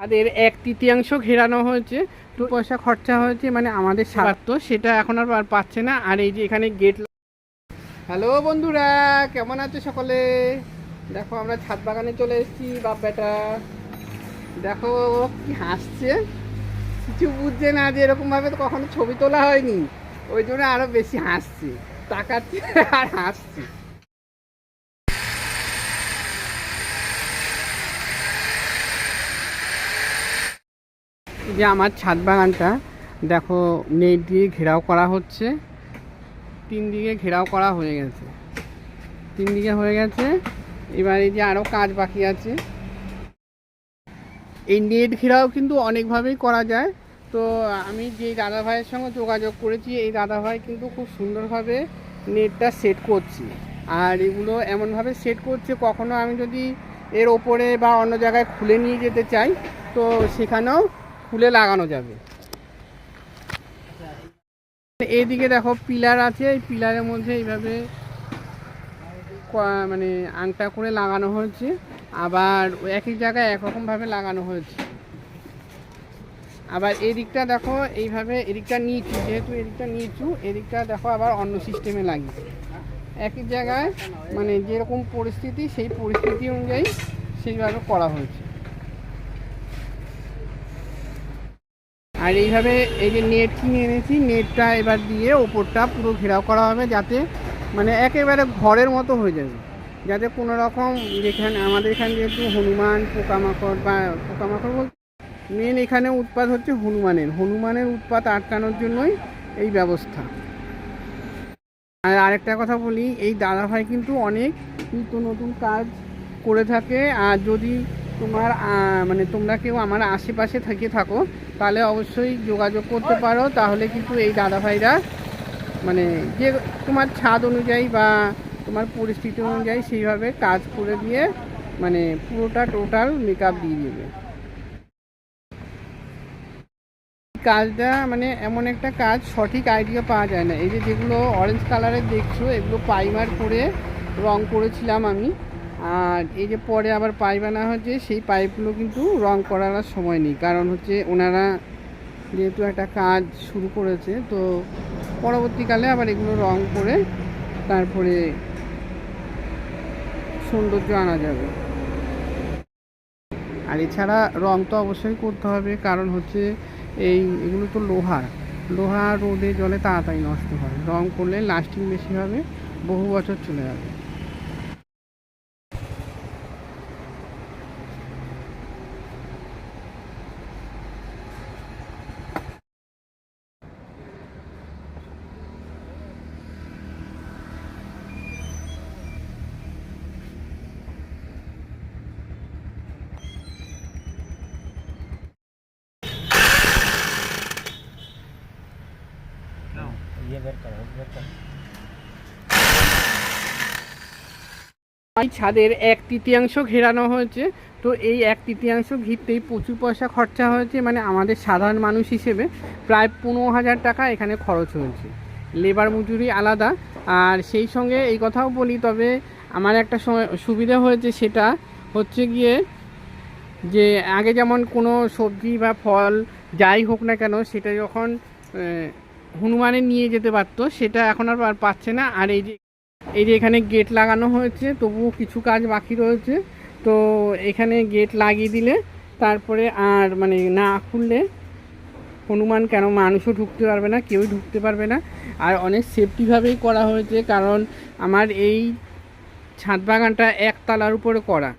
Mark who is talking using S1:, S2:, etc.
S1: তাদের এক তৃতীয়াংশ ঘেরানো হয়েছে, দু পয়সা খরচা হয়েছে মানে আমাদের স্বার্থ, সেটা এখন আর পাচ্ছে না। আর এই যে এখানে গেট হ্যালো বন্ধুরা, কেমন আছে সকলে? দেখো, আমরা ছাদ বাগানে চলে এসেছি, বাপ বেটা দেখো, কি হাসছে। কিছু বুঝছে না যে এরকম ভাবে তো কখনো ছবি তোলা হয়নি। ওই জন্য আরও বেশি হাসছে। তাকাচ্ছে আর হাসছে। যে আমার ছাদ বাগানটা, দেখো নেট দিয়ে ঘেরাও করা হচ্ছে। তিন দিকে ঘেরাও করা হয়ে গেছে। তিন দিকে হয়ে গেছে। এবার এই যে আরও কাজ বাকি আছে। এই নেট ঘেরাও কিন্তু অনেকভাবেই করা যায়। তো আমি যে দাদা ভাইয়ের সঙ্গে যোগাযোগ করেছি, এই দাদা ভাই কিন্তু খুব সুন্দরভাবে নেটটা সেট করছে। আর এগুলো এমনভাবে সেট করছে, কখনো আমি যদি এর ওপরে বা অন্য জায়গায় খুলে নিয়ে যেতে চাই, তো সেখানেও খুলে লাগানো যাবে। এইদিকে দেখো পিলার আছে, এই পিলারের মধ্যে এইভাবে মানে আংটা করে লাগানো হয়েছে। আবার একই জায়গায় একরকমভাবে লাগানো হয়েছে। আবার এদিকটা দেখো এইভাবে, এদিকটা নিচু, যেহেতু এদিকটা নিচু, এদিকটা দেখো আবার অন্য সিস্টেমে লাগিয়েছে। একই জায়গায় মানে যেরকম পরিস্থিতি, সেই পরিস্থিতি অনুযায়ী সেইভাবে করা হয়েছে। আর এইভাবে এই যে নেট কিনে এনেছি নেটটা এবার দিয়ে ওপরটা পুরো ঘেরাও করা হবে যাতে মানে একেবারে ঘরের মতো হয়ে যাবে। যাতে কোনো রকম যেখানে আমাদের এখানে যেহেতু হনুমান, পোকামাকড় বা পোকামাকড় বলতে মেন এখানে উৎপাত হচ্ছে হনুমানের। হনুমানের উৎপাত আটকানোর জন্যই এই ব্যবস্থা। আর আরেকটা কথা বলি, এই দাদাভাই কিন্তু অনেক নিত্য নতুন কাজ করে থাকে। আর যদি তোমার মানে তোমরা কেউ আমার আশেপাশে থেকে থাকো, তাহলে অবশ্যই যোগাযোগ করতে পারো। তাহলে কিন্তু এই দাদাভাইরা মানে যে তোমার ছাদ অনুযায়ী বা তোমার পরিস্থিতি অনুযায়ী সেইভাবে কাজ করে দিয়ে মানে পুরোটা টোটাল মেকআপ দিয়ে দেবে। কাজটা মানে এমন একটা কাজ, সঠিক আইডিয়া পাওয়া যায় না। এই যে যেগুলো অরেঞ্জ কালারের দেখছ, এগুলো পাইমার করে রং করেছিলাম আমি। আর এই যে পরে আবার পাইপ আনা হয়েছে, সেই পাইপগুলো কিন্তু রং করার আর সময় নেই। কারণ হচ্ছে ওনারা যেহেতু একটা কাজ শুরু করেছে, তো পরবর্তীকালে আবার এগুলো রং করে তারপরে সৌন্দর্য আনা যাবে। আর এছাড়া রং তো অবশ্যই করতে হবে, কারণ হচ্ছে এই এগুলো তো লোহা। লোহা রোদে জলে তাড়াতাড়ি নষ্ট হয়। রং করলে লাস্টিং বেশি হবে, বহু বছর চলে যাবে। ছাদের এক তৃতীয়াংশ ঘেরানো হয়েছে, তো এই এক তৃতীয়াংশ ঘিরতেই প্রচুর পয়সা খরচা হয়েছে মানে আমাদের সাধারণ মানুষ হিসেবে প্রায় পনেরো হাজার টাকা এখানে খরচ হয়েছে। লেবার মজুরি আলাদা, আর সেই সঙ্গে এই কথাও বলি, তবে আমার একটা সুবিধা হয়েছে, সেটা হচ্ছে গিয়ে যে আগে যেমন কোনো সবজি বা ফল যাই হোক না কেন, সেটা যখন আহ, হনুমানে নিয়ে যেতে পারতো সেটা এখন আর আর পাচ্ছে না। আর এই যে এই যে এখানে গেট লাগানো হয়েছে তবুও কিছু কাজ বাকি রয়েছে। তো এখানে গেট লাগিয়ে দিলে তারপরে আর মানে না খুললে হনুমান কেন মানুষও ঢুকতে পারবে না কেউই ঢুকতে পারবে না। আর অনেক সেফটিভাবেই করা হয়েছে কারণ আমার এই ছাদ বাগানটা একতলার উপরে করা।